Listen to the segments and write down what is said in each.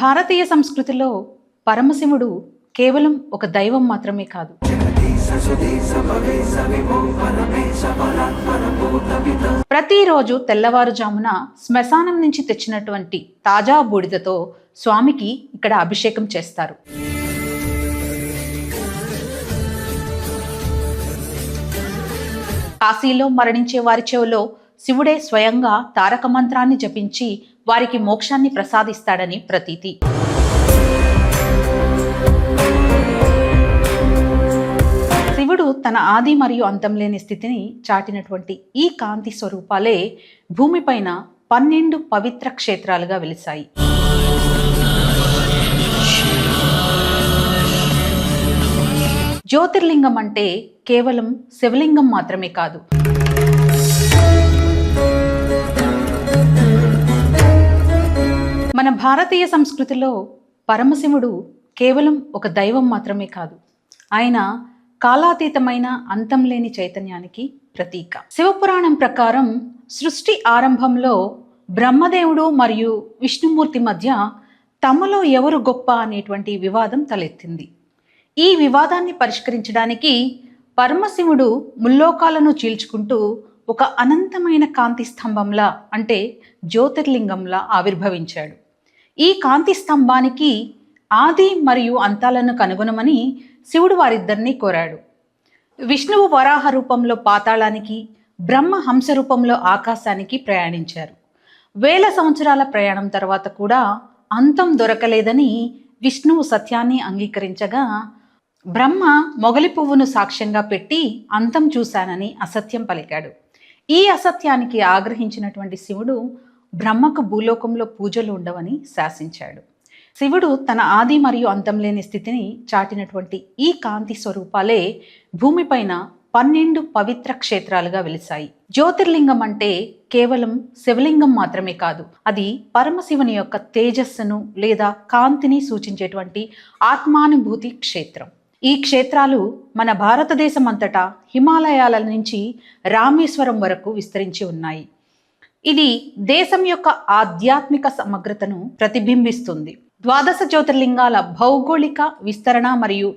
భారతీయ సంస్కృతిలో పరమశివుడు కేవలం ఒక దైవం మాత్రమే కాదు. ప్రతిరోజు తెల్లవారుజామున శ్మశానం నుంచి తెచ్చినటువంటి తాజా బూడిదతో స్వామికి ఇక్కడ అభిషేకం చేస్తారు. కాశీలో మరణించే వారి చెవిలో శివుడే స్వయంగా తారక మంత్రాన్ని జపించి వారికి మోక్షాన్ని ప్రసాదిస్తాడని ప్రతీతి. శివుడు తన ఆది మరియు అంతం లేని స్థితిని చాటినటువంటి ఈ కాంతి స్వరూపాలే భూమిపైన పన్నెండు పవిత్ర క్షేత్రాలుగా వెలిశాయి. జ్యోతిర్లింగం అంటే కేవలం శివలింగం మాత్రమే కాదు. మన భారతీయ సంస్కృతిలో పరమశివుడు కేవలం ఒక దైవం మాత్రమే కాదు. ఆయన కాలాతీతమైన అంతం లేని చైతన్యానికి ప్రతీక. శివపురాణం ప్రకారం సృష్టి ఆరంభంలో బ్రహ్మదేవుడు మరియు విష్ణుమూర్తి మధ్య తమలో ఎవరు గొప్ప అనేటువంటి వివాదం తలెత్తింది. ఈ వివాదాన్ని పరిష్కరించడానికి పరమశివుడు ముల్లోకాలను చీల్చుకుంటూ ఒక అనంతమైన కాంతి స్తంభంలా అంటే జ్యోతిర్లింగంలా ఆవిర్భవించాడు. ఈ కాంతి స్తంభానికి ఆది మరియు అంతాలను కనుగొనమని శివుడు వారిద్దరినీ కోరాడు. విష్ణువు వరాహ రూపంలో పాతాళానికి బ్రహ్మ హంస రూపంలో ఆకాశానికి ప్రయాణించారు. వేల సంవత్సరాల ప్రయాణం తర్వాత కూడా అంతం దొరకలేదని విష్ణువు సత్యాన్ని అంగీకరించగా బ్రహ్మ మొగలి పువ్వును సాక్ష్యంగా పెట్టి అంతం చూశానని అసత్యం పలికాడు. ఈ అసత్యానికి ఆగ్రహించినటువంటి శివుడు బ్రహ్మకు భూలోకంలో పూజలు ఉండవని శాసించాడు. శివుడు తన ఆది మరియు అంతం లేని స్థితిని చాటినటువంటి ఈ కాంతి స్వరూపాలే భూమిపైన పన్నెండు పవిత్ర క్షేత్రాలుగా వెలిశాయి. జ్యోతిర్లింగం అంటే కేవలం శివలింగం మాత్రమే కాదు అది పరమశివుని యొక్క తేజస్సును లేదా కాంతిని సూచించేటువంటి ఆత్మానుభూతి క్షేత్రం. ఈ క్షేత్రాలు మన భారతదేశం అంతటా హిమాలయాల నుంచి రామేశ్వరం వరకు విస్తరించి ఉన్నాయి. ఇది దేశం యొక్క ఆధ్యాత్మిక సమగ్రతను ప్రతిబింబిస్తుంది. ద్వాదశ జ్యోతిర్లింగాల భౌగోళిక విస్తరణ మరియు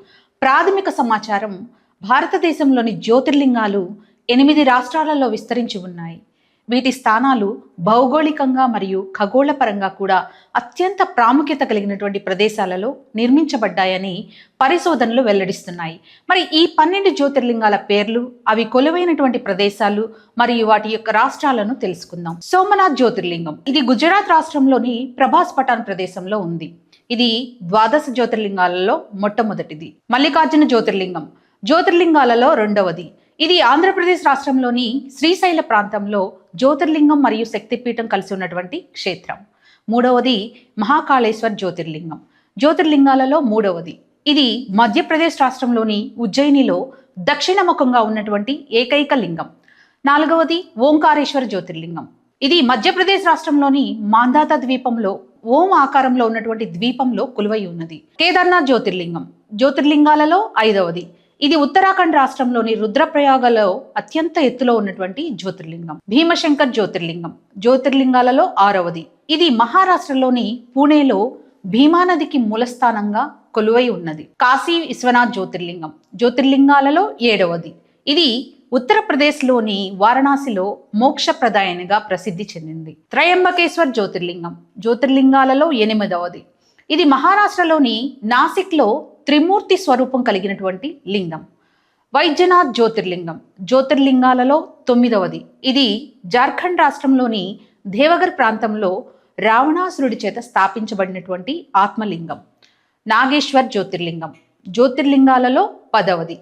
ప్రాథమిక సమాచారం భారతదేశంలోని జ్యోతిర్లింగాలు ఎనిమిది రాష్ట్రాలలో విస్తరించి ఉన్నాయి. వీటి స్థానాలు భౌగోళికంగా మరియు ఖగోళపరంగా కూడా అత్యంత ప్రాముఖ్యత కలిగినటువంటి ప్రదేశాలలో నిర్మించబడ్డాయని పరిశోధనలు వెల్లడిస్తున్నాయి. మరి ఈ పన్నెండు జ్యోతిర్లింగాల పేర్లు అవి కొలువైనటువంటి ప్రదేశాలు మరియు వాటి యొక్క రాష్ట్రాలను తెలుసుకుందాం. సోమనాథ్ జ్యోతిర్లింగం. ఇది గుజరాత్ రాష్ట్రంలోని ప్రభాస్ పఠాన్ ప్రదేశంలో ఉంది. ఇది ద్వాదశ జ్యోతిర్లింగాలలో మొట్టమొదటిది. మల్లికార్జున జ్యోతిర్లింగం. జ్యోతిర్లింగాలలో రెండవది. ఇది ఆంధ్రప్రదేశ్ రాష్ట్రంలోని శ్రీశైల ప్రాంతంలో జ్యోతిర్లింగం మరియు శక్తిపీఠం కలిసి ఉన్నటువంటి క్షేత్రం. మూడవది మహాకాళేశ్వర్ జ్యోతిర్లింగం. జ్యోతిర్లింగాలలో మూడవది. ఇది మధ్యప్రదేశ్ రాష్ట్రంలోని ఉజ్జయినిలో దక్షిణ ముఖంగా ఉన్నటువంటి ఏకైక లింగం. నాలుగవది ఓంకారేశ్వర జ్యోతిర్లింగం. ఇది మధ్యప్రదేశ్ రాష్ట్రంలోని మాంధాత ద్వీపంలో ఓం ఆకారంలో ఉన్నటువంటి ద్వీపంలో కొలువై ఉన్నది. కేదార్నాథ్ జ్యోతిర్లింగం. జ్యోతిర్లింగాలలో ఐదవది. ఇది ఉత్తరాఖండ్ రాష్ట్రంలోని రుద్రప్రయాగలో అత్యంత ఎత్తులో ఉన్నటువంటి జ్యోతిర్లింగం. భీమశంకర్ జ్యోతిర్లింగం. జ్యోతిర్లింగాలలో ఆరవది. ఇది మహారాష్ట్రలోని పూణేలో భీమానదికి మూలస్థానంగా కొలువై ఉన్నది. కాశీ విశ్వనాథ్ జ్యోతిర్లింగం. జ్యోతిర్లింగాలలో ఏడవది. ఇది ఉత్తరప్రదేశ్లోని వారణాసిలో మోక్షప్రదాయనిగా ప్రసిద్ధి చెందింది. త్రయంబకేశ్వర్ జ్యోతిర్లింగం. జ్యోతిర్లింగాలలో ఎనిమిదవది. ఇది మహారాష్ట్రలోని నాసిక్లో త్రిమూర్తి స్వరూపం కలిగినటువంటి లింగం. వైద్యనాథ్ జ్యోతిర్లింగం. జ్యోతిర్లింగాలలో తొమ్మిదవది. ఇది జార్ఖండ్ రాష్ట్రంలోని దేవగర్ ప్రాంతంలో రావణాసురుడి చేత స్థాపించబడినటువంటి ఆత్మలింగం. నాగేశ్వర్ జ్యోతిర్లింగం. జ్యోతిర్లింగాలలో పదవది.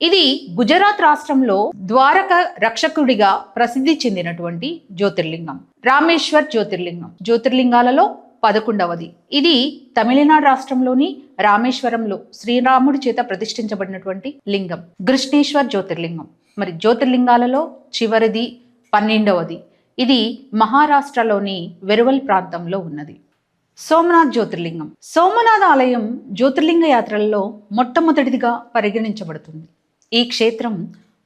ఇది గుజరాత్ రాష్ట్రంలో ద్వారక రక్షకుడిగా ప్రసిద్ధి చెందినటువంటి జ్యోతిర్లింగం. రామేశ్వర్ జ్యోతిర్లింగం. జ్యోతిర్లింగాలలో పదకొండవది. ఇది తమిళనాడు రాష్ట్రంలోని రామేశ్వరంలో శ్రీరాముడి చేత ప్రతిష్ఠించబడినటువంటి లింగం. కృష్ణేశ్వర్ జ్యోతిర్లింగం. మరి జ్యోతిర్లింగాలలో చివరిది పన్నెండవది. ఇది మహారాష్ట్రలోని వెరువల్ ప్రాంతంలో ఉన్నది. సోమనాథ్ జ్యోతిర్లింగం. సోమనాథ్ ఆలయం జ్యోతిర్లింగ యాత్రలలో మొట్టమొదటిదిగా పరిగణించబడుతుంది. ఈ క్షేత్రం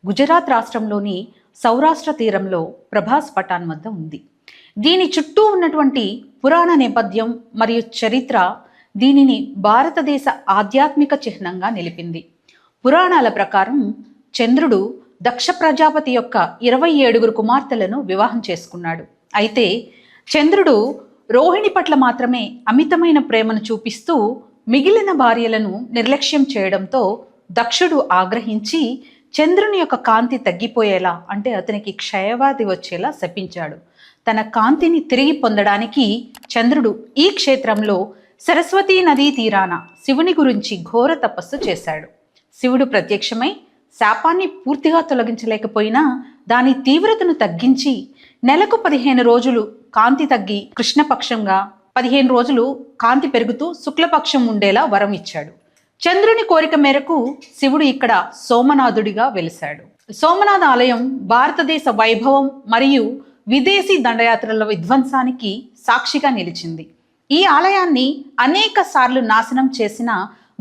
గుజరాత్ రాష్ట్రంలోని సౌరాష్ట్ర తీరంలో ప్రభాస్ పటాన్ వద్ద ఉంది. దీని చుట్టూ ఉన్నటువంటి పురాణ నేపథ్యం మరియు చరిత్ర దీనిని భారతదేశ ఆధ్యాత్మిక చిహ్నంగా నిలిపింది. పురాణాల ప్రకారం చంద్రుడు దక్ష ప్రజాపతి యొక్క ఇరవై ఏడుగురు కుమార్తెలను వివాహం చేసుకున్నాడు. అయితే చంద్రుడు రోహిణి పట్ల మాత్రమే అమితమైన ప్రేమను చూపిస్తూ మిగిలిన భార్యలను నిర్లక్ష్యం చేయడంతో దక్షుడు ఆగ్రహించి చంద్రుని యొక్క కాంతి తగ్గిపోయేలా అంటే అతనికి క్షయవాది వచ్చేలా శపించాడు. తన కాంతిని తిరిగి పొందడానికి చంద్రుడు ఈ క్షేత్రంలో సరస్వతీ నదీ తీరాన శివుని గురించి ఘోర తపస్సు చేశాడు. శివుడు ప్రత్యక్షమై శాపాన్ని పూర్తిగా తొలగించలేకపోయినా దాని తీవ్రతను తగ్గించి నెలకు పదిహేను రోజులు కాంతి తగ్గి కృష్ణపక్షంగా పదిహేను రోజులు కాంతి పెరుగుతూ శుక్లపక్షం ఉండేలా వరం ఇచ్చాడు. చంద్రుని కోరిక మేరకు శివుడు ఇక్కడ సోమనాథుడిగా వెలిశాడు. సోమనాథ ఆలయం భారతదేశ వైభవం మరియు విదేశీ దండయాత్రల విధ్వంసానికి సాక్షిగా నిలిచింది. ఈ ఆలయాన్ని అనేక సార్లు నాశనం చేసిన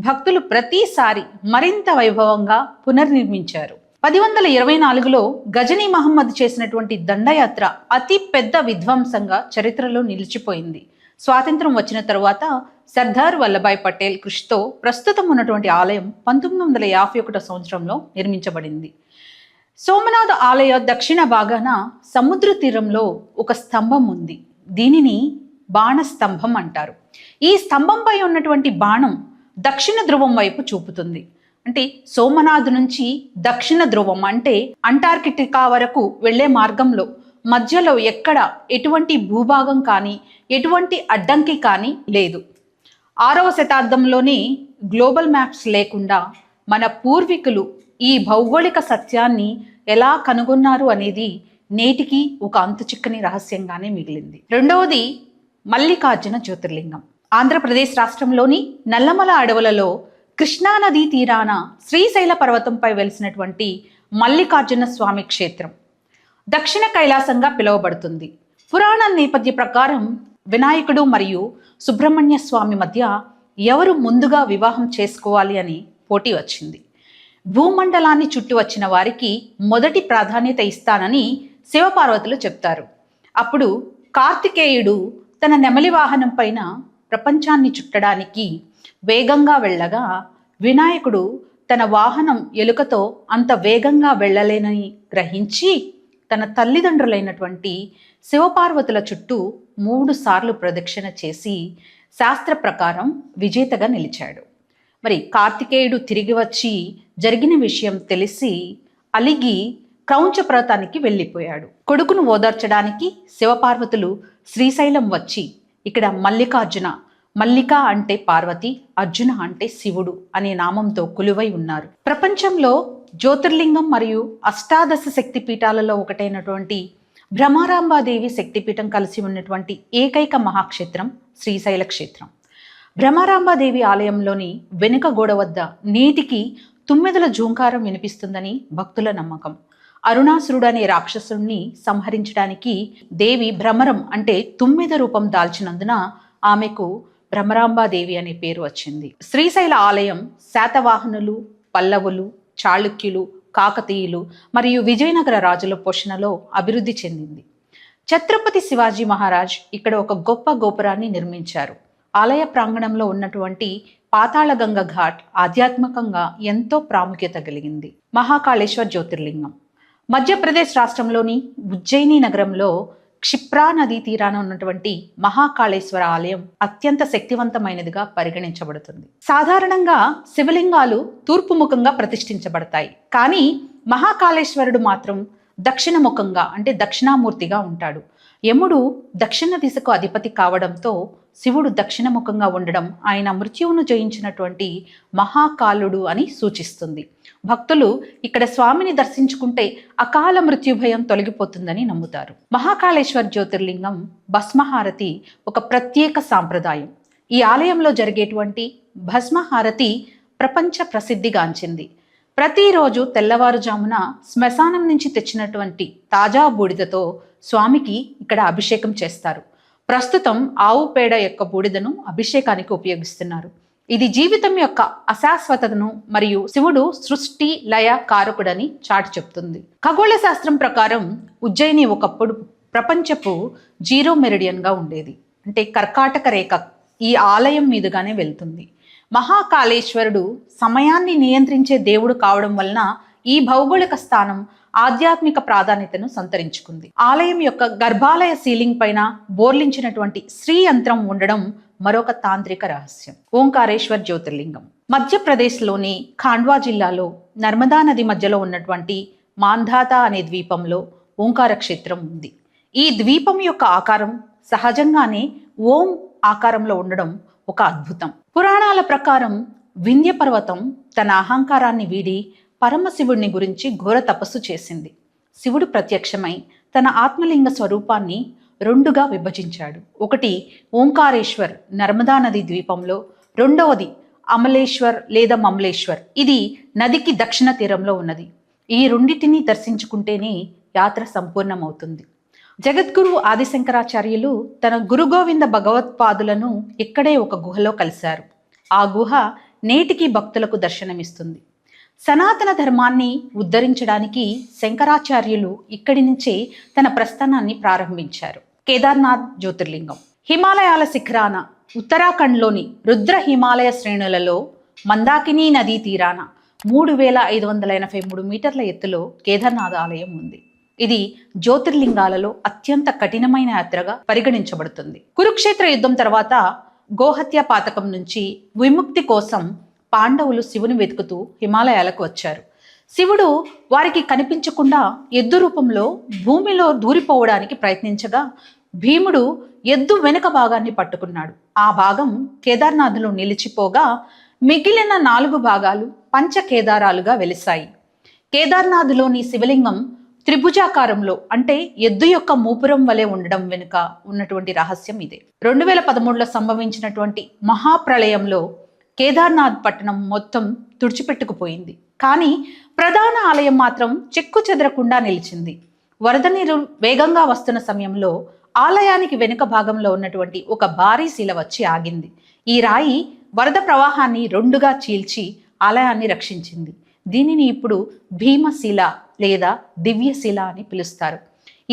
భక్తులు ప్రతిసారి మరింత వైభవంగా పునర్నిర్మించారు. పది వందల ఇరవై నాలుగులో గజనీ మహమ్మద్ చేసినటువంటి దండయాత్ర అతి పెద్ద విధ్వంసంగా చరిత్రలో నిలిచిపోయింది. స్వాతంత్రం వచ్చిన తరువాత సర్దార్ వల్లభాయ్ పటేల్ కృషితో ప్రస్తుతం ఉన్నటువంటి ఆలయం పంతొమ్మిది వందల యాభై ఒకటో సంవత్సరంలో నిర్మించబడింది. సోమనాథ ఆలయ దక్షిణ భాగాన సముద్ర తీరంలో ఒక స్తంభం ఉంది. దీనిని బాణస్తంభం అంటారు. ఈ స్తంభంపై ఉన్నటువంటి బాణం దక్షిణ ధ్రువం వైపు చూపుతుంది. అంటే సోమనాథ్ నుంచి దక్షిణ ధ్రువం అంటే అంటార్కిటికా వరకు వెళ్ళే మార్గంలో మధ్యలో ఎక్కడ ఎటువంటి భూభాగం కానీ ఎటువంటి అడ్డంకి కానీ లేదు. ఆరవ శతాబ్దంలోనే గ్లోబల్ మ్యాప్స్ లేకుండా మన పూర్వీకులు ఈ భౌగోళిక సత్యాన్ని ఎలా కనుగొన్నారు అనేది నేటికి ఒక అంతు చిక్కని రహస్యంగానే మిగిలింది. రెండవది మల్లికార్జున జ్యోతిర్లింగం. ఆంధ్రప్రదేశ్ రాష్ట్రంలోని నల్లమల అడవులలో కృష్ణానదీ తీరాన శ్రీశైల పర్వతంపై వెలిసినటువంటి మల్లికార్జున స్వామి క్షేత్రం దక్షిణ కైలాసంగా పిలువబడుతుంది. పురాణ నేపథ్య ప్రకారం వినాయకుడు మరియు సుబ్రహ్మణ్య స్వామి మధ్య ఎవరు ముందుగా వివాహం చేసుకోవాలి అని పోటీ వచ్చింది. భూమండలాన్ని చుట్టి వచ్చిన వారికి మొదటి ప్రాధాన్యత ఇస్తానని శివపార్వతులు చెప్తారు. అప్పుడు కార్తికేయుడు తన నెమలి వాహనం పైన ప్రపంచాన్ని చుట్టడానికి వేగంగా వెళ్ళగా వినాయకుడు తన వాహనం ఎలుకతో అంత వేగంగా వెళ్ళలేనని గ్రహించి తన తల్లిదండ్రులైనటువంటి శివపార్వతుల చుట్టూ మూడు సార్లు ప్రదక్షిణ చేసి శాస్త్ర ప్రకారం విజేతగా నిలిచాడు. మరి కార్తికేయుడు తిరిగి వచ్చి జరిగిన విషయం తెలిసి అలిగి క్రౌంచ పర్వతానికి వెళ్ళిపోయాడు. కొడుకును ఓదార్చడానికి శివపార్వతులు శ్రీశైలం వచ్చి ఇక్కడ మల్లికార్జున మల్లిక అంటే పార్వతి అర్జున అంటే శివుడు అనే నామంతో కొలువై ఉన్నారు. ప్రపంచంలో జ్యోతిర్లింగం మరియు అష్టాదశ శక్తి పీఠాలలో ఒకటైనటువంటి భ్రమారాంబాదేవి శక్తిపీఠం కలిసి ఉన్నటువంటి ఏకైక మహాక్షేత్రం శ్రీశైల క్షేత్రం భ్రమారాంబాదేవి ఆలయంలోని వెనుక గోడ వద్ద నేటికి తుమ్మెదల జూంకారం వినిపిస్తుందని భక్తుల నమ్మకం. అరుణాసురుడు అనే రాక్షసుణ్ణి సంహరించడానికి దేవి భ్రమరం అంటే తుమ్మెద రూపం దాల్చినందున ఆమెకు భ్రమరాంబాదేవి అనే పేరు వచ్చింది. శ్రీశైల ఆలయం శాతవాహనులు పల్లవులు చాళుక్యులు కాకతీయులు మరియు విజయనగర రాజుల పోషణలో అభివృద్ధి చెందింది. ఛత్రపతి శివాజీ మహారాజ్ ఇక్కడ ఒక గొప్ప గోపురాన్ని నిర్మించారు. ఆలయ ప్రాంగణంలో ఉన్నటువంటి పాతాళగంగ ఘాట్ ఆధ్యాత్మికంగా ఎంతో ప్రాముఖ్యత కలిగింది. మహాకాళేశ్వర్ జ్యోతిర్లింగం. మధ్యప్రదేశ్ రాష్ట్రంలోని ఉజ్జయిని నగరంలో క్షిప్రా నదీ తీరాన ఉన్నటువంటి మహాకాళేశ్వర ఆలయం అత్యంత శక్తివంతమైనదిగా పరిగణించబడుతుంది. సాధారణంగా శివలింగాలు తూర్పు ముఖంగా ప్రతిష్ఠించబడతాయి. కానీ మహాకాళేశ్వరుడు మాత్రం దక్షిణముఖంగా అంటే దక్షిణామూర్తిగా ఉంటాడు. యముడు దక్షిణ దిశకు అధిపతి కావడంతో శివుడు దక్షిణముఖంగా ఉండడం ఆయన మృత్యువును జయించినటువంటి మహాకాలుడు అని సూచిస్తుంది. భక్తులు ఇక్కడ స్వామిని దర్శించుకుంటే అకాల మృత్యు భయం తొలగిపోతుందని నమ్ముతారు. మహాకాళేశ్వర జ్యోతిర్లింగం భస్మహారతి ఒక ప్రత్యేక సాంప్రదాయం. ఈ ఆలయంలో జరిగేటువంటి భస్మహారతి ప్రపంచ ప్రసిద్ధిగాంచింది. ప్రతిరోజు తెల్లవారుజామున శ్మశానం నుంచి తెచ్చినటువంటి తాజా బూడిదతో స్వామికి ఇక్కడ అభిషేకం చేస్తారు. ప్రస్తుతం ఆవు పేడ యొక్క బూడిదను అభిషేకానికి ఉపయోగిస్తున్నారు. ఇది జీవితం యొక్క అశాశ్వతను మరియు శివుడు సృష్టి లయ కారకుడని చాటి చెప్తుంది. ఖగోళ శాస్త్రం ప్రకారం ఉజ్జయిని ఒకప్పుడు ప్రపంచపు జీరో మెరిడియన్గా ఉండేది. అంటే కర్కాటక రేఖ ఈ ఆలయం మీదుగానే వెళ్తుంది. మహాకాళేశ్వరుడు సమయాన్ని నియంత్రించే దేవుడు కావడం వలన ఈ భౌగోళిక స్థానం ఆధ్యాత్మిక ప్రాధాన్యతను సంతరించుకుంది. ఆలయం యొక్క గర్భాలయ సీలింగ్ పైన బోర్లించినటువంటి శ్రీ యంత్రం ఉండడం మరొక తాంత్రిక రహస్యం. ఓంకారేశ్వర్ జ్యోతిర్లింగం. మధ్యప్రదేశ్లోని ఖాండ్వా జిల్లాలో నర్మదా నది మధ్యలో ఉన్నటువంటి మాంధాత అనే ద్వీపంలో ఓంకార క్షేత్రం ఉంది. ఈ ద్వీపం యొక్క ఆకారం సహజంగానే ఓం ఆకారంలో ఉండడం ఒక అద్భుతం. పురాణాల ప్రకారం వింధ్య పర్వతం తన అహంకారాన్ని వీడి పరమశివుడిని గురించి ఘోర తపస్సు చేసింది. శివుడు ప్రత్యక్షమై తన ఆత్మలింగ స్వరూపాన్ని రెండుగా విభజించాడు. ఒకటి ఓంకారేశ్వర్ నర్మదా నది ద్వీపంలో రెండవది అమలేశ్వర్ లేదా మమలేశ్వర్. ఇది నదికి దక్షిణ తీరంలో ఉన్నది. ఈ రెండింటిని దర్శించుకుంటేనే యాత్ర సంపూర్ణమవుతుంది. జగద్గురు ఆదిశంకరాచార్యులు తన గురుగోవింద భగవత్పాదులను ఇక్కడే ఒక గుహలో కలిశారు. ఆ గుహ నేటికి భక్తులకు దర్శనమిస్తుంది. సనాతన ధర్మాన్ని ఉద్ధరించడానికి శంకరాచార్యులు ఇక్కడి నుంచే తన ప్రస్థానాన్ని ప్రారంభించారు. కేదార్నాథ్ జ్యోతిర్లింగం. హిమాలయాల శిఖరాన ఉత్తరాఖండ్లోని రుద్ర హిమాలయ శ్రేణులలో మందాకిని నదీ తీరాన మూడు వేల ఐదు వందల ఎనభై మూడు మీటర్ల ఎత్తులో కేదార్నాథ్ ఆలయం ఉంది. ఇది జ్యోతిర్లింగాలలో అత్యంత కఠినమైన యాత్రగా పరిగణించబడుతుంది. కురుక్షేత్ర యుద్ధం తర్వాత గోహత్య పాతకం నుంచి విముక్తి కోసం పాండవులు శివుని వెతుకుతూ హిమాలయాలకు వచ్చారు. శివుడు వారికి కనిపించకుండా ఎద్దు రూపంలో భూమిలో దూరిపోవడానికి ప్రయత్నించగా భీముడు ఎద్దు వెనుక భాగాన్ని పట్టుకున్నాడు. ఆ భాగం కేదార్నాథ్లో నిలిచిపోగా మిగిలిన నాలుగు భాగాలు పంచ కేదారాలుగా వెలిశాయి. కేదార్నాథ్లోని శివలింగం త్రిభుజాకారంలో అంటే ఎద్దు యొక్క మూపురం వలె ఉండడం వెనుక ఉన్నటువంటి రహస్యం ఇదే. రెండు వేల పదమూడులో సంభవించినటువంటి మహాప్రళయంలో కేదార్నాథ్ పట్టణం మొత్తం తుడిచిపెట్టుకుపోయింది. కానీ ప్రధాన ఆలయం మాత్రం చెక్కు చెదరకుండా నిలిచింది. వరద నీరు వేగంగా వస్తున్న సమయంలో ఆలయానికి వెనుక భాగంలో ఉన్నటువంటి ఒక భారీ శిల వచ్చి ఆగింది. ఈ రాయి వరద ప్రవాహాన్ని రెండుగా చీల్చి ఆలయాన్ని రక్షించింది. దీనిని ఇప్పుడు భీమశిల లేదా దివ్యశిల అని పిలుస్తారు.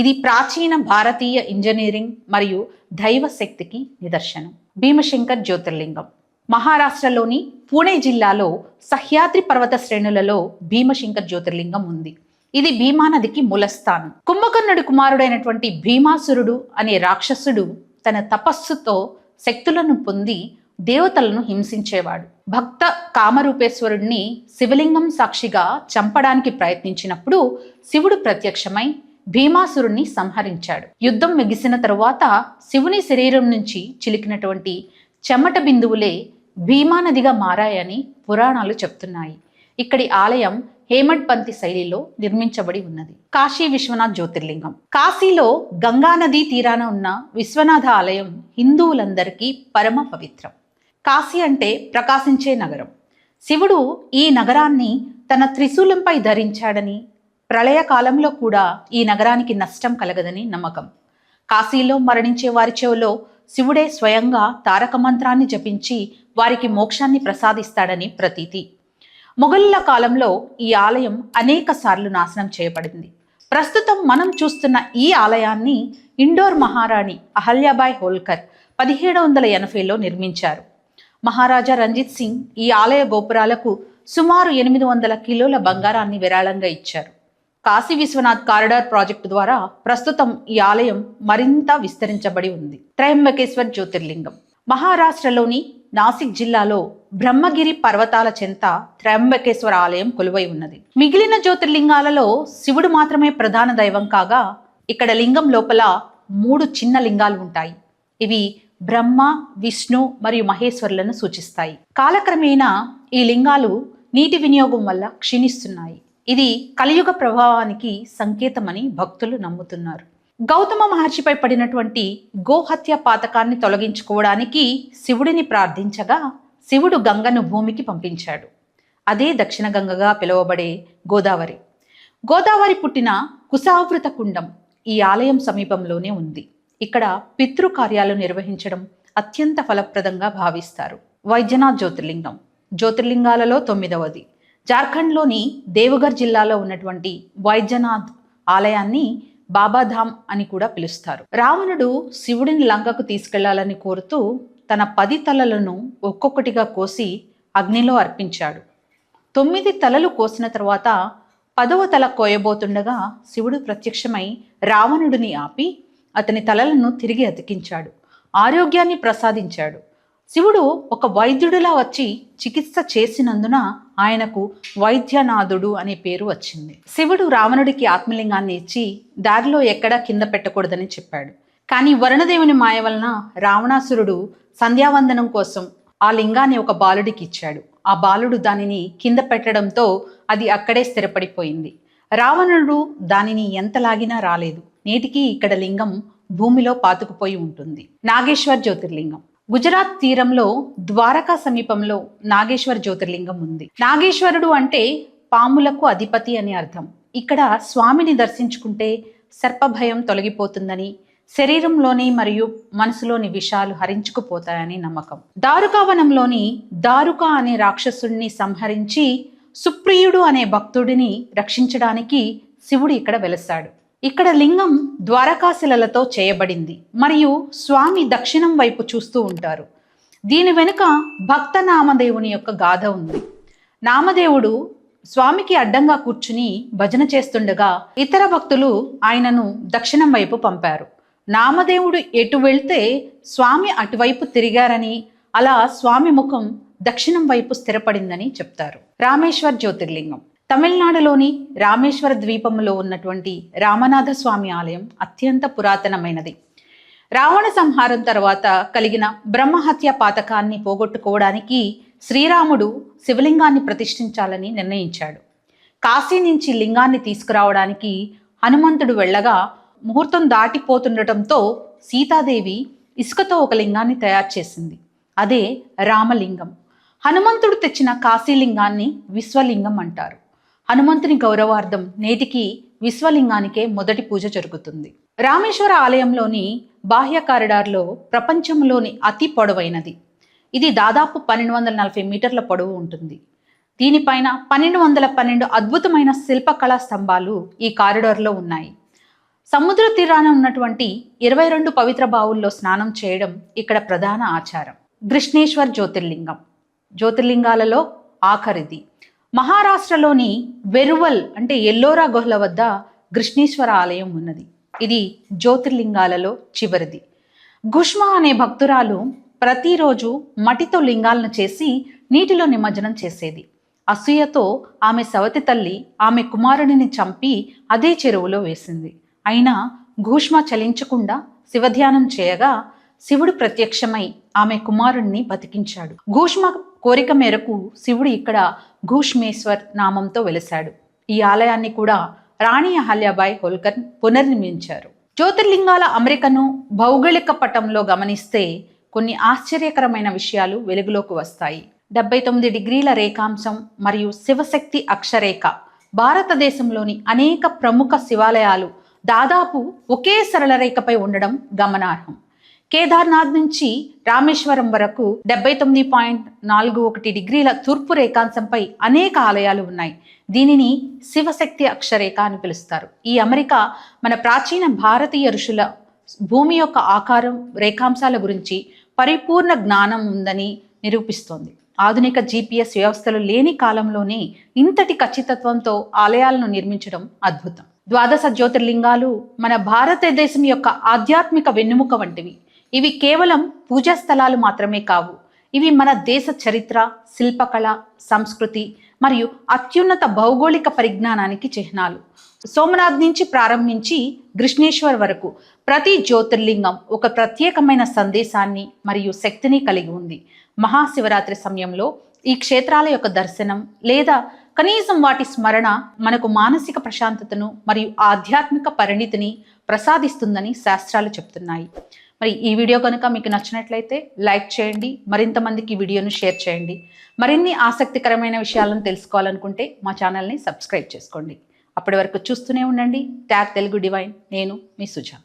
ఇది ప్రాచీన భారతీయ ఇంజనీరింగ్ మరియు దైవ శక్తికి నిదర్శనం. భీమశంకర్ జ్యోతిర్లింగం. మహారాష్ట్రలోని పూణే జిల్లాలో సహ్యాద్రి పర్వత శ్రేణులలో భీమశంకర్ జ్యోతిర్లింగం ఉంది. ఇది భీమా నదికి మూలస్థానం. కుంభకర్ణుడి కుమారుడైనటువంటి భీమాసురుడు అనే రాక్షసుడు తన తపస్సుతో శక్తులను పొంది దేవతలను హింసించేవాడు. భక్త కామరూపేశ్వరుడిని శివలింగం సాక్షిగా చంపడానికి ప్రయత్నించినప్పుడు శివుడు ప్రత్యక్షమై భీమాసురుణ్ణి సంహరించాడు. యుద్ధం ముగిసిన తరువాత శివుని శరీరం నుంచి చిలికినటువంటి చెమట బిందువులే భీమానదిగా మారాయని పురాణాలు చెప్తున్నాయి. ఇక్కడి ఆలయం హేమడ్పంతి శైలిలో నిర్మించబడి ఉన్నది. కాశీ విశ్వనాథ్ జ్యోతిర్లింగం. కాశీలో గంగానదీ తీరాన ఉన్న విశ్వనాథ ఆలయం హిందువులందరికీ పరమ పవిత్రం. కాశీ అంటే ప్రకాశించే నగరం. శివుడు ఈ నగరాన్ని తన త్రిశూలంపై ధరించాడని ప్రళయకాలంలో కూడా ఈ నగరానికి నష్టం కలగదని నమ్మకం. కాశీలో మరణించే వారి చెవులో శివుడే స్వయంగా తారక మంత్రాన్ని జపించి వారికి మోక్షాన్ని ప్రసాదిస్తాడని ప్రతీతి. మొఘలుల కాలంలో ఈ ఆలయం అనేక సార్లు నాశనం చేయబడింది. ప్రస్తుతం మనం చూస్తున్న ఈ ఆలయాన్ని ఇండోర్ మహారాణి అహల్యాబాయ్ హోల్కర్ పదిహేడు వందల ఎనభైలో నిర్మించారు. మహారాజా రంజిత్ సింగ్ ఈ ఆలయ గోపురాలకు సుమారు ఎనిమిది వందల కిలోల బంగారాన్ని విరాళంగా ఇచ్చారు. కాశీ విశ్వనాథ్ కారిడార్ ప్రాజెక్టు ద్వారా ప్రస్తుతం ఈ ఆలయం మరింత విస్తరించబడి ఉంది. త్రయంబకేశ్వర్ జ్యోతిర్లింగం. మహారాష్ట్రలోని నాసిక్ జిల్లాలో బ్రహ్మగిరి పర్వతాల చెంత త్రయంబకేశ్వర ఆలయం కొలువై ఉన్నది. మిగిలిన జ్యోతిర్లింగాలలో శివుడు మాత్రమే ప్రధాన దైవం కాగా ఇక్కడ లింగం లోపల మూడు చిన్న లింగాలు ఉంటాయి. ఇవి బ్రహ్మ విష్ణు మరియు మహేశ్వరులను సూచిస్తాయి. కాలక్రమేణా ఈ లింగాలు నీటి వినియోగం వల్ల క్షీణిస్తున్నాయి. ఇది కలియుగ ప్రభావానికి సంకేతమని భక్తులు నమ్ముతున్నారు. గౌతమ మహర్షిపై పడినటువంటి గోహత్య పాతకాన్ని తొలగించుకోవడానికి శివుడిని ప్రార్థించగా శివుడు గంగను భూమికి పంపించాడు. అదే దక్షిణ గంగగా పిలువబడే గోదావరి. గోదావరి పుట్టిన కుశావృత కుండం ఈ ఆలయం సమీపంలోనే ఉంది. ఇక్కడ పితృకార్యాలు నిర్వహించడం అత్యంత ఫలప్రదంగా భావిస్తారు. వైద్యనాథ్ జ్యోతిర్లింగం. జ్యోతిర్లింగాలలో తొమ్మిదవది. జార్ఖండ్లోని దేవగర్ జిల్లాలో ఉన్నటువంటి వైద్యనాథ్ ఆలయాన్ని బాబాధామ్ అని కూడా పిలుస్తారు. రావణుడు శివుడిని లంకకు తీసుకెళ్ళాలని కోరుతూ తన పది తలలను ఒక్కొక్కటిగా కోసి అగ్నిలో అర్పించాడు. తొమ్మిది తలలు కోసిన తర్వాత పదవ తల కోయబోతుండగా శివుడు ప్రత్యక్షమై రావణుడిని ఆపి అతని తలలను తిరిగి అతికించాడు. ఆరోగ్యాన్ని ప్రసాదించాడు. శివుడు ఒక వైద్యుడిలా వచ్చి చికిత్స చేసినందున ఆయనకు వైద్యనాథుడు అనే పేరు వచ్చింది. శివుడు రావణుడికి ఆత్మలింగాన్ని ఇచ్చి దారిలో ఎక్కడా కింద పెట్టకూడదని చెప్పాడు. కానీ వరుణదేవుని మాయ వలన రావణాసురుడు సంధ్యావందనం కోసం ఆ లింగాన్ని ఒక బాలుడికి ఇచ్చాడు. ఆ బాలుడు దానిని కింద పెట్టడంతో అది అక్కడే స్థిరపడిపోయింది. రావణుడు దానిని ఎంత లాగినా రాలేదు. నేటికి ఇక్కడ లింగం భూమిలో పాతుకుపోయి ఉంటుంది. నాగేశ్వర్ జ్యోతిర్లింగం. గుజరాత్ తీరంలో ద్వారకా సమీపంలో నాగేశ్వర్ జ్యోతిర్లింగం ఉంది. నాగేశ్వరుడు అంటే పాములకు అధిపతి అని అర్థం. ఇక్కడ స్వామిని దర్శించుకుంటే సర్పభయం తొలగిపోతుందని శరీరంలోని మరియు మనసులోని విషాలు హరించుకుపోతాయని నమ్మకం. దారుకావనంలోని దారుక అనే రాక్షసుడిని సంహరించి సుప్రియుడు అనే భక్తుడిని రక్షించడానికి శివుడు ఇక్కడ వెలసాడు ఇక్కడ లింగం ద్వారకాశిలలతో చేయబడింది. మరియు స్వామి దక్షిణం వైపు చూస్తూ ఉంటారు. దీని వెనుక భక్త నామదేవుని యొక్క గాథ ఉంది. నామదేవుడు స్వామికి అడ్డంగా కూర్చుని భజన చేస్తుండగా ఇతర భక్తులు ఆయనను దక్షిణం వైపు పంపారు. నామదేవుడు ఎటు వెళ్తే స్వామి అటువైపు తిరిగారని అలా స్వామి ముఖం దక్షిణం వైపు స్థిరపడిందని చెప్తారు. రామేశ్వర్ జ్యోతిర్లింగం. తమిళనాడులోని రామేశ్వర ద్వీపంలో ఉన్నటువంటి రామనాథ స్వామి ఆలయం అత్యంత పురాతనమైనది. రావణ సంహారం తర్వాత కలిగిన బ్రహ్మహత్య పాతకాన్ని పోగొట్టుకోవడానికి శ్రీరాముడు శివలింగాన్ని ప్రతిష్ఠించాలని నిర్ణయించాడు. కాశీ నుంచి లింగాన్ని తీసుకురావడానికి హనుమంతుడు వెళ్ళగా ముహూర్తం దాటిపోతుండటంతో సీతాదేవి ఇసుకతో ఒక లింగాన్ని తయారు చేసింది. అదే రామలింగం. హనుమంతుడు తెచ్చిన కాశీలింగాన్ని విశ్వలింగం అంటారు. హనుమంతుని గౌరవార్థం నేటికి విశ్వలింగానికే మొదటి పూజ జరుగుతుంది. రామేశ్వర ఆలయంలోని బాహ్య కారిడార్లో ప్రపంచంలోని అతి పొడవైనది. ఇది దాదాపు పన్నెండు వందల నలభై మీటర్ల పొడవు ఉంటుంది. దీనిపైన పన్నెండు వందల పన్నెండు అద్భుతమైన శిల్పకళా స్తంభాలు ఈ కారిడార్లో ఉన్నాయి. సముద్ర తీరాన ఉన్నటువంటి ఇరవై రెండు పవిత్ర బావుల్లో స్నానం చేయడం ఇక్కడ ప్రధాన ఆచారం. కృష్ణేశ్వర్ జ్యోతిర్లింగం. జ్యోతిర్లింగాలలో ఆఖరిది. మహారాష్ట్రలోని వెరువల్ అంటే ఎల్లోరా గుహల వద్ద కృష్ణేశ్వర ఆలయం ఉన్నది. ఇది జ్యోతిర్లింగాలలో చివరిది. గుష్మా అనే భక్తురాలు ప్రతిరోజు మటితో లింగాలను చేసి నీటిలో నిమజ్జనం చేసేది. అసూయతో ఆమె సవతి తల్లి ఆమె కుమారుడిని చంపి అదే చెరువులో వేసింది. అయినా ఘూష్మ చలించకుండా శివధ్యానం చేయగా శివుడు ప్రత్యక్షమై ఆమె కుమారుణ్ణి బతికించాడు. ఘూష్మ కోరిక మేరకు శివుడు ఇక్కడ ఘూష్మేశ్వర్ నామంతో వెలిశాడు. ఈ ఆలయాన్ని కూడా రాణి అహల్యాబాయ్ హోల్కర్ పునర్నిర్మించారు. జ్యోతిర్లింగాల అమెరికను భౌగోళిక పటంలో గమనిస్తే కొన్ని ఆశ్చర్యకరమైన విషయాలు వెలుగులోకి వస్తాయి. డెబ్బై తొమ్మిది డిగ్రీల రేఖాంశం మరియు శివశక్తి అక్షరేఖ భారతదేశంలోని అనేక ప్రముఖ శివాలయాలు దాదాపు ఒకే సరళ రేఖపై ఉండడం గమనార్హం. కేదార్నాథ్ నుంచి రామేశ్వరం వరకు డెబ్బై తొమ్మిది పాయింట్ నాలుగు ఒకటి డిగ్రీల తూర్పు రేఖాంశంపై అనేక ఆలయాలు ఉన్నాయి. దీనిని శివశక్తి అక్షరేఖ అని పిలుస్తారు. ఈ అమెరిక మన ప్రాచీన భారతీయ ఋషుల భూమి యొక్క ఆకారం రేఖాంశాల గురించి పరిపూర్ణ జ్ఞానం ఉందని నిరూపిస్తోంది. ఆధునిక జీపీఎస్ వ్యవస్థలు లేని కాలంలోనే ఇంతటి ఖచ్చితత్వంతో ఆలయాలను నిర్మించడం అద్భుతం. ద్వాదశ జ్యోతిర్లింగాలు మన భారతదేశం యొక్క ఆధ్యాత్మిక వెన్నెముక వంటివి. ఇవి కేవలం పూజా స్థలాలు మాత్రమే కావు. ఇవి మన దేశ చరిత్ర శిల్పకళ సంస్కృతి మరియు అత్యున్నత భౌగోళిక పరిజ్ఞానానికి చిహ్నాలు. సోమనాథ్ నుంచి ప్రారంభించి కృష్ణేశ్వర్ వరకు ప్రతి జ్యోతిర్లింగం ఒక ప్రత్యేకమైన సందేశాన్ని మరియు శక్తిని కలిగి ఉంది. మహాశివరాత్రి సమయంలో ఈ క్షేత్రాల యొక్క దర్శనం లేదా కనీసం వాటి స్మరణ మనకు మానసిక ప్రశాంతతను మరియు ఆధ్యాత్మిక పరిణితిని ప్రసాదిస్తుందని శాస్త్రాలు చెప్తున్నాయి. మరి ఈ వీడియో కనుక మీకు నచ్చినట్లయితే లైక్ చేయండి మరింత మందికి ఈ వీడియోను షేర్ చేయండి. మరిన్ని ఆసక్తికరమైన విషయాలను తెలుసుకోవాలనుకుంటే మా ఛానల్ని సబ్స్క్రైబ్ చేసుకోండి. అప్పటి వరకు చూస్తూనే ఉండండి. ట్యాగ్ తెలుగు డివైన్ నేను మీ సుజా